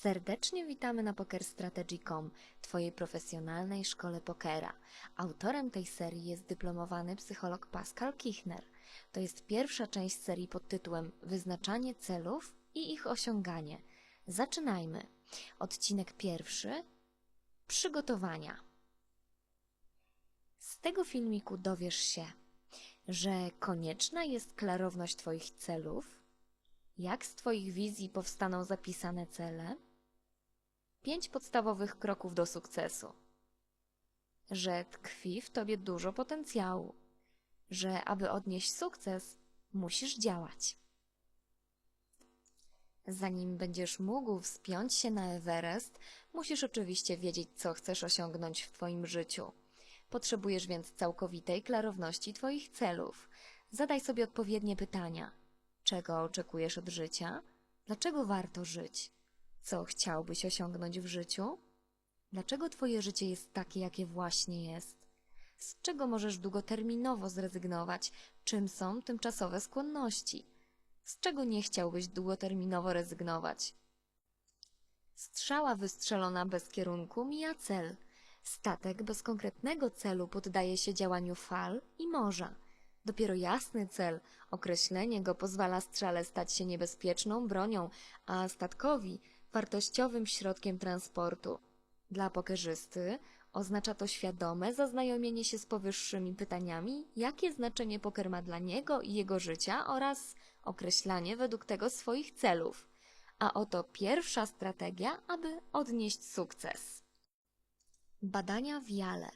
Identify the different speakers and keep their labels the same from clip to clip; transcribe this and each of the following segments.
Speaker 1: Serdecznie witamy na PokerStrategy.com, Twojej profesjonalnej szkole pokera. Autorem tej serii jest dyplomowany psycholog Pascal Kichner. To jest pierwsza część serii pod tytułem Wyznaczanie celów i ich osiąganie. Zaczynajmy. Odcinek pierwszy. Przygotowania. Z tego filmiku dowiesz się, że konieczna jest klarowność Twoich celów, jak z Twoich wizji powstaną zapisane cele? Pięć podstawowych kroków do sukcesu. Że tkwi w Tobie dużo potencjału. Że aby odnieść sukces, musisz działać. Zanim będziesz mógł wspiąć się na Everest, musisz oczywiście wiedzieć, co chcesz osiągnąć w Twoim życiu. Potrzebujesz więc całkowitej klarowności Twoich celów. Zadaj sobie odpowiednie pytania. Czego oczekujesz od życia? Dlaczego warto żyć? Co chciałbyś osiągnąć w życiu? Dlaczego Twoje życie jest takie, jakie właśnie jest? Z czego możesz długoterminowo zrezygnować? Czym są tymczasowe skłonności? Z czego nie chciałbyś długoterminowo rezygnować? Strzała wystrzelona bez kierunku mija cel. Statek bez konkretnego celu poddaje się działaniu fal i morza. Dopiero jasny cel, określenie go pozwala strzale stać się niebezpieczną bronią, a statkowi wartościowym środkiem transportu. Dla pokerzysty oznacza to świadome zaznajomienie się z powyższymi pytaniami, jakie znaczenie poker ma dla niego i jego życia oraz określanie według tego swoich celów. A oto pierwsza strategia, aby odnieść sukces. Badania w Jale.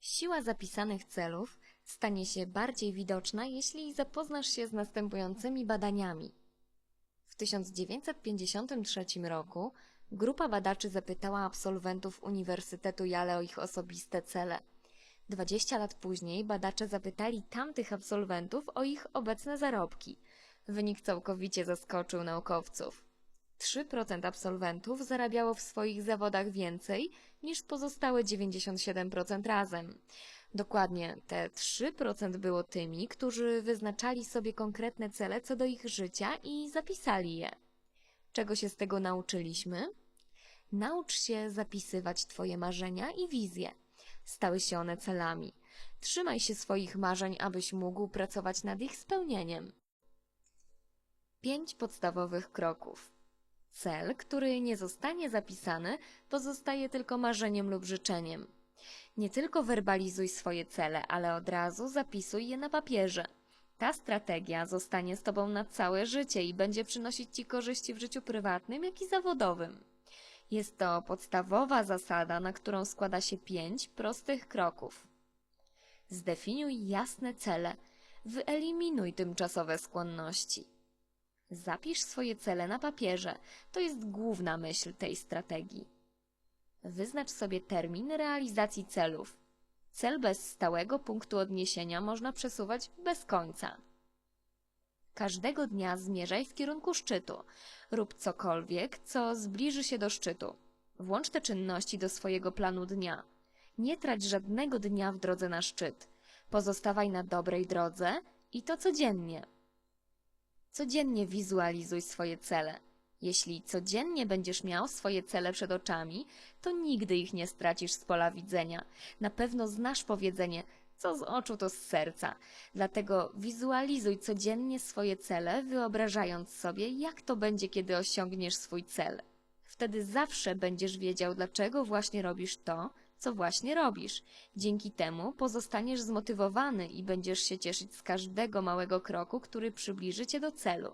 Speaker 1: Siła zapisanych celów stanie się bardziej widoczna, jeśli zapoznasz się z następującymi badaniami. W 1953 roku grupa badaczy zapytała absolwentów Uniwersytetu Yale o ich osobiste cele. 20 lat później badacze zapytali tamtych absolwentów o ich obecne zarobki. Wynik całkowicie zaskoczył naukowców. 3% absolwentów zarabiało w swoich zawodach więcej niż pozostałe 97% razem. Dokładnie te 3% było tymi, którzy wyznaczali sobie konkretne cele co do ich życia i zapisali je. Czego się z tego nauczyliśmy? Naucz się zapisywać Twoje marzenia i wizje. Stały się one celami. Trzymaj się swoich marzeń, abyś mógł pracować nad ich spełnieniem. Pięć podstawowych kroków. Cel, który nie zostanie zapisany, pozostaje tylko marzeniem lub życzeniem. Nie tylko werbalizuj swoje cele, ale od razu zapisuj je na papierze. Ta strategia zostanie z Tobą na całe życie i będzie przynosić Ci korzyści w życiu prywatnym, jak i zawodowym. Jest to podstawowa zasada, na którą składa się pięć prostych kroków. Zdefiniuj jasne cele, wyeliminuj tymczasowe skłonności. Zapisz swoje cele na papierze. To jest główna myśl tej strategii. Wyznacz sobie termin realizacji celów. Cel bez stałego punktu odniesienia można przesuwać bez końca. Każdego dnia zmierzaj w kierunku szczytu. Rób cokolwiek, co zbliży się do szczytu. Włącz te czynności do swojego planu dnia. Nie trać żadnego dnia w drodze na szczyt. Pozostawaj na dobrej drodze i to codziennie. Codziennie wizualizuj swoje cele. Jeśli codziennie będziesz miał swoje cele przed oczami, to nigdy ich nie stracisz z pola widzenia. Na pewno znasz powiedzenie, co z oczu to z serca. Dlatego wizualizuj codziennie swoje cele, wyobrażając sobie, jak to będzie, kiedy osiągniesz swój cel. Wtedy zawsze będziesz wiedział, dlaczego właśnie robisz to, co właśnie robisz. Dzięki temu pozostaniesz zmotywowany i będziesz się cieszyć z każdego małego kroku, który przybliży cię do celu.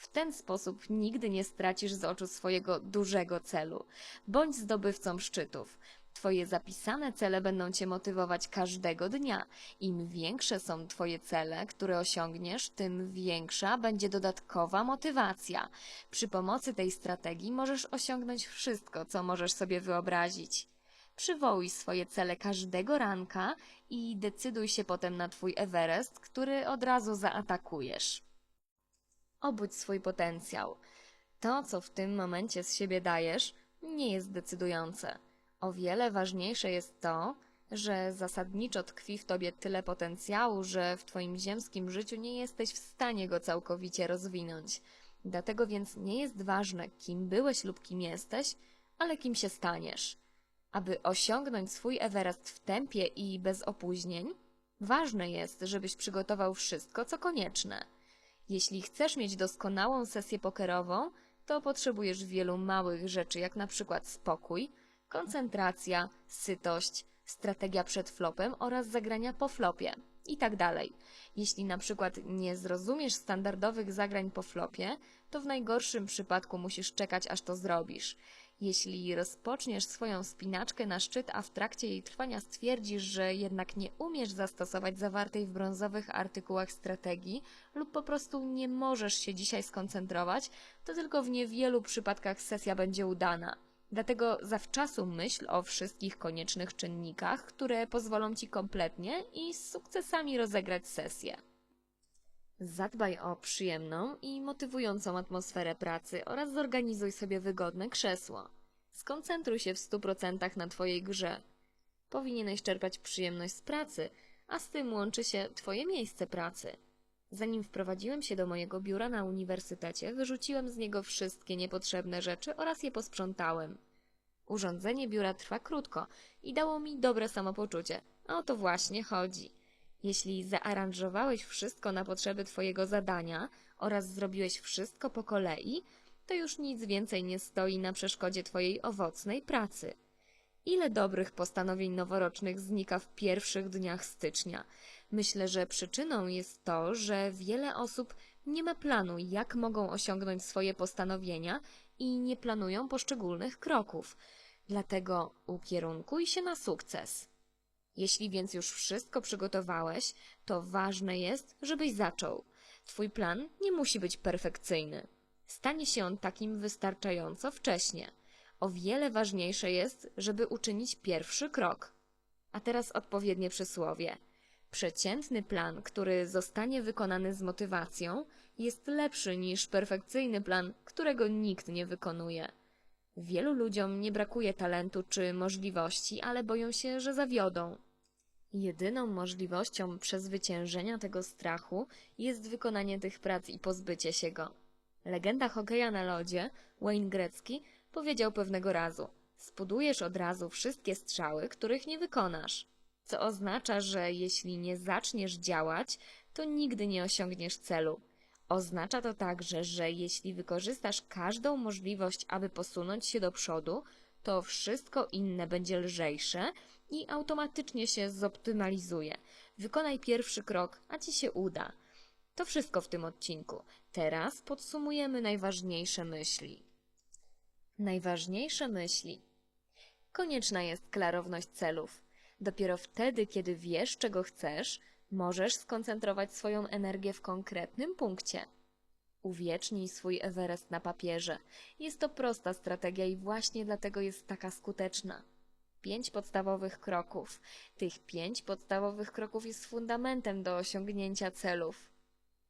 Speaker 1: W ten sposób nigdy nie stracisz z oczu swojego dużego celu. Bądź zdobywcą szczytów. Twoje zapisane cele będą Cię motywować każdego dnia. Im większe są Twoje cele, które osiągniesz, tym większa będzie dodatkowa motywacja. Przy pomocy tej strategii możesz osiągnąć wszystko, co możesz sobie wyobrazić. Przywołuj swoje cele każdego ranka i decyduj się potem na Twój Everest, który od razu zaatakujesz. Obudź swój potencjał. To, co w tym momencie z siebie dajesz, nie jest decydujące. O wiele ważniejsze jest to, że zasadniczo tkwi w tobie tyle potencjału, że w twoim ziemskim życiu nie jesteś w stanie go całkowicie rozwinąć. Dlatego więc nie jest ważne, kim byłeś lub kim jesteś, ale kim się staniesz. Aby osiągnąć swój Everest w tempie i bez opóźnień, ważne jest, żebyś przygotował wszystko, co konieczne. Jeśli chcesz mieć doskonałą sesję pokerową, to potrzebujesz wielu małych rzeczy, jak na przykład spokój, koncentracja, sytość, strategia przed flopem oraz zagrania po flopie i tak dalej. Jeśli na przykład nie zrozumiesz standardowych zagrań po flopie, to w najgorszym przypadku musisz czekać, aż to zrobisz. Jeśli rozpoczniesz swoją spinaczkę na szczyt, a w trakcie jej trwania stwierdzisz, że jednak nie umiesz zastosować zawartej w brązowych artykułach strategii lub po prostu nie możesz się dzisiaj skoncentrować, to tylko w niewielu przypadkach sesja będzie udana. Dlatego zawczasu myśl o wszystkich koniecznych czynnikach, które pozwolą Ci kompletnie i z sukcesami rozegrać sesję. Zadbaj o przyjemną i motywującą atmosferę pracy oraz zorganizuj sobie wygodne krzesło. Skoncentruj się w 100% na Twojej grze. Powinieneś czerpać przyjemność z pracy, a z tym łączy się Twoje miejsce pracy. Zanim wprowadziłem się do mojego biura na uniwersytecie, wyrzuciłem z niego wszystkie niepotrzebne rzeczy oraz je posprzątałem. Urządzenie biura trwa krótko i dało mi dobre samopoczucie, a o to właśnie chodzi. Jeśli zaaranżowałeś wszystko na potrzeby Twojego zadania oraz zrobiłeś wszystko po kolei, to już nic więcej nie stoi na przeszkodzie Twojej owocnej pracy. Ile dobrych postanowień noworocznych znika w pierwszych dniach stycznia? Myślę, że przyczyną jest to, że wiele osób nie ma planu, jak mogą osiągnąć swoje postanowienia i nie planują poszczególnych kroków. Dlatego ukierunkuj się na sukces. Jeśli więc już wszystko przygotowałeś, to ważne jest, żebyś zaczął. Twój plan nie musi być perfekcyjny. Stanie się on takim wystarczająco wcześnie. O wiele ważniejsze jest, żeby uczynić pierwszy krok. A teraz odpowiednie przysłowie. Przeciętny plan, który zostanie wykonany z motywacją, jest lepszy niż perfekcyjny plan, którego nikt nie wykonuje. Wielu ludziom nie brakuje talentu czy możliwości, ale boją się, że zawiodą. Jedyną możliwością przezwyciężenia tego strachu jest wykonanie tych prac i pozbycie się go. Legenda hokeja na lodzie, Wayne Gretzky, powiedział pewnego razu: Spudujesz od razu wszystkie strzały, których nie wykonasz. Co oznacza, że jeśli nie zaczniesz działać, to nigdy nie osiągniesz celu. Oznacza to także, że jeśli wykorzystasz każdą możliwość, aby posunąć się do przodu, to wszystko inne będzie lżejsze i automatycznie się zoptymalizuje. Wykonaj pierwszy krok, a ci się uda. To wszystko w tym odcinku. Teraz podsumujemy najważniejsze myśli. Najważniejsze myśli. Konieczna jest klarowność celów. Dopiero wtedy, kiedy wiesz, czego chcesz, możesz skoncentrować swoją energię w konkretnym punkcie. Uwiecznij swój Everest na papierze. Jest to prosta strategia i właśnie dlatego jest taka skuteczna. Pięć podstawowych kroków. Tych pięć podstawowych kroków jest fundamentem do osiągnięcia celów.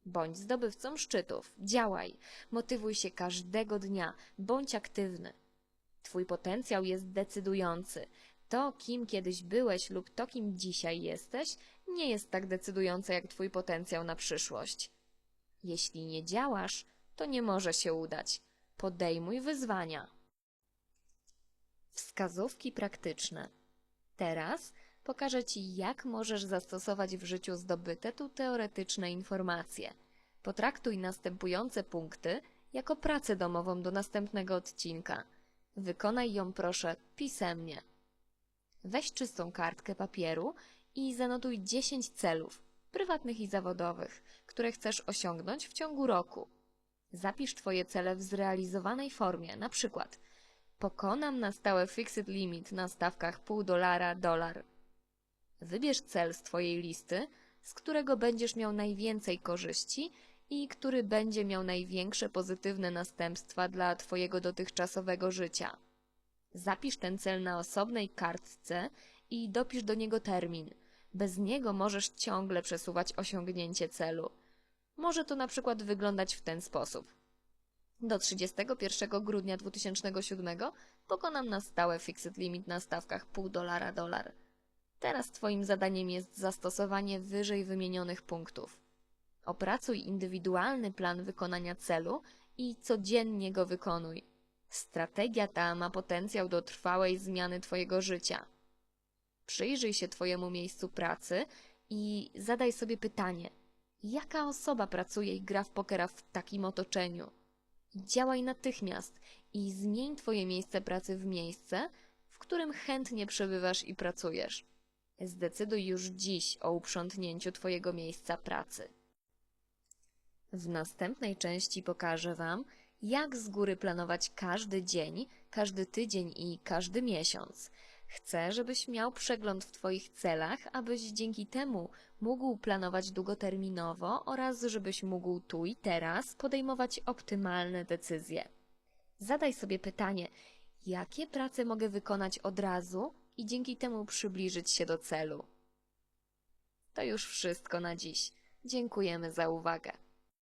Speaker 1: Bądź zdobywcą szczytów, działaj, motywuj się każdego dnia, bądź aktywny. Twój potencjał jest decydujący. To, kim kiedyś byłeś lub to, kim dzisiaj jesteś, nie jest tak decydujące jak Twój potencjał na przyszłość. Jeśli nie działasz, to nie może się udać. Podejmuj wyzwania. Wskazówki praktyczne. Teraz pokażę Ci, jak możesz zastosować w życiu zdobyte tu teoretyczne informacje. Potraktuj następujące punkty jako pracę domową do następnego odcinka. Wykonaj ją proszę pisemnie. Weź czystą kartkę papieru i zanotuj 10 celów, prywatnych i zawodowych, które chcesz osiągnąć w ciągu roku. Zapisz Twoje cele w zrealizowanej formie, na przykład pokonam na stałe fixed limit na stawkach pół dolara, dolar. Wybierz cel z Twojej listy, z którego będziesz miał najwięcej korzyści i który będzie miał największe pozytywne następstwa dla Twojego dotychczasowego życia. Zapisz ten cel na osobnej kartce i dopisz do niego termin. Bez niego możesz ciągle przesuwać osiągnięcie celu. Może to na przykład wyglądać w ten sposób. Do 31 grudnia 2007 pokonam na stałe fixed limit na stawkach pół dolara dolar. Teraz Twoim zadaniem jest zastosowanie wyżej wymienionych punktów. Opracuj indywidualny plan wykonania celu i codziennie go wykonuj. Strategia ta ma potencjał do trwałej zmiany Twojego życia. Przyjrzyj się Twojemu miejscu pracy i zadaj sobie pytanie, jaka osoba pracuje i gra w pokera w takim otoczeniu? Działaj natychmiast i zmień Twoje miejsce pracy w miejsce, w którym chętnie przebywasz i pracujesz. Zdecyduj już dziś o uprzątnięciu Twojego miejsca pracy. W następnej części pokażę Wam, jak z góry planować każdy dzień, każdy tydzień i każdy miesiąc. Chcę, żebyś miał przegląd w Twoich celach, abyś dzięki temu mógł planować długoterminowo oraz żebyś mógł tu i teraz podejmować optymalne decyzje. Zadaj sobie pytanie, jakie prace mogę wykonać od razu i dzięki temu przybliżyć się do celu. To już wszystko na dziś. Dziękujemy za uwagę.